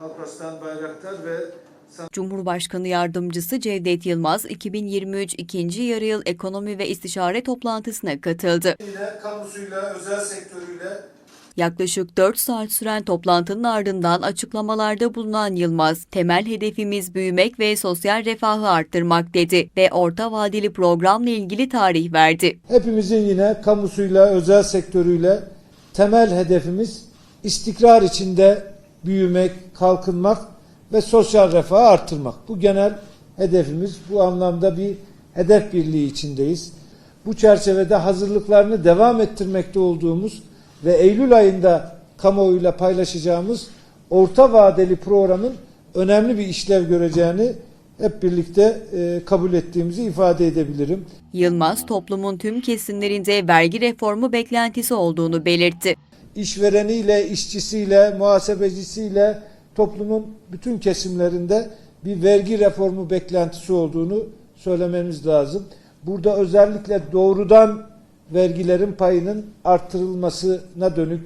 Alparslan Bayraktar ve Cumhurbaşkanı Yardımcısı Cevdet Yılmaz, 2023 ikinci yarı yıl ekonomi ve istişare toplantısına katıldı. yine kamusuyla, özel sektörüyle Yaklaşık 4 saat süren toplantının ardından açıklamalarda bulunan Yılmaz, temel hedefimiz büyümek ve sosyal refahı arttırmak dedi ve orta vadeli programla ilgili tarih verdi. hepimizin yine kamusuyla, özel sektörüyle temel hedefimiz istikrar içinde büyümek, kalkınmak ve sosyal refahı arttırmak. Bu genel hedefimiz. Bu anlamda bir hedef birliği içindeyiz. Bu çerçevede hazırlıklarını devam ettirmekte olduğumuz ve Eylül ayında kamuoyuyla paylaşacağımız orta vadeli programın önemli bir işlev göreceğini hep birlikte e, kabul ettiğimizi ifade edebilirim. Yılmaz, toplumun tüm kesimlerinde vergi reformu beklentisi olduğunu belirtti. İşvereniyle, işçisiyle, muhasebecisiyle toplumun bütün kesimlerinde bir vergi reformu beklentisi olduğunu söylememiz lazım. Burada özellikle doğrudan vergilerin payının arttırılmasına dönük,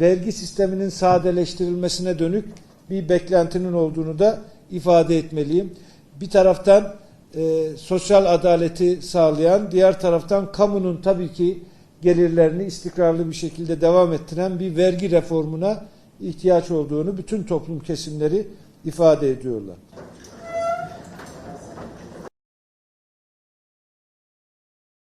vergi sisteminin sadeleştirilmesine dönük bir beklentinin olduğunu da ifade etmeliyim. Bir taraftan e, sosyal adaleti sağlayan, diğer taraftan kamunun tabii ki gelirlerini istikrarlı bir şekilde devam ettiren bir vergi reformuna ihtiyaç olduğunu bütün toplum kesimleri ifade ediyorlar.